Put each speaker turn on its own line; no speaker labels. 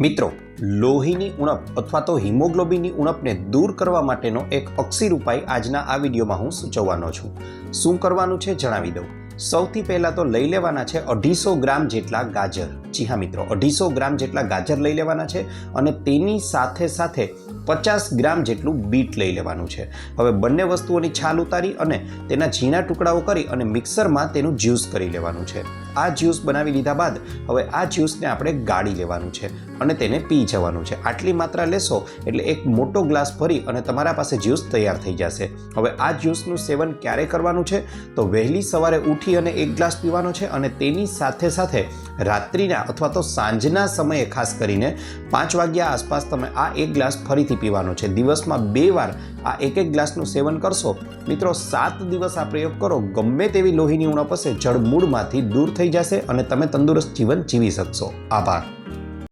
મિત્રો, લોહીની ઉણપ અથવા તો હિમોગ્લોબિનની ઉણપને દૂર કરવા માટેનો એક અક્ષીર ઉપાય આજના આ વિડીયોમાં હું સૂચવવાનો છું. શું કરવાનું છે જણાવી દઉં. સૌથી પહેલાં તો લઈ લેવાના છે અઢીસો ગ્રામ જેટલા ગાજર. જી હા મિત્રો, અઢીસો ગ્રામ જેટલા ગાજર લઈ લેવાના છે અને તેની સાથે સાથે પચાસ ગ્રામ જેટલું બીટ લઈ લેવાનું છે. હવે બંને વસ્તુઓની છાલ ઉતારી અને તેના ઝીણા ટુકડાઓ કરી અને મિક્સરમાં તેનું જ્યુસ કરી લેવાનું છે. આ જ્યુસ બનાવી લીધા બાદ હવે આ જ્યુસને આપણે ગાળી લેવાનું છે અને તેને પી જવાનું છે. આટલી માત્રા લેશો એટલે એક મોટો ગ્લાસ ભરી અને તમારા પાસે જ્યુસ તૈયાર થઈ જશે. હવે આ જ્યુસનું સેવન ક્યારે કરવાનું છે? તો વહેલી સવારે ઉઠી અને એક ગ્લાસ પીવાનો છે અને તેની સાથે સાથે રાત્રિના અથવા તો સાંજના સમયે ખાસ કરીને પાંચ વાગ્યા આસપાસ તમે આ એક ગ્લાસ ફરીથી પીવાનો છે. દિવસમાં બે વાર આ એક એક ગ્લાસનું સેવન કરશો. મિત્રો, સાત દિવસ આ પ્રયોગ કરો. ગમે તેવી લોહીની ઉણપ હશે, જળમૂળમાંથી દૂર થઈ જશે અને તમે તંદુરસ્ત જીવન જીવી શકશો. આભાર.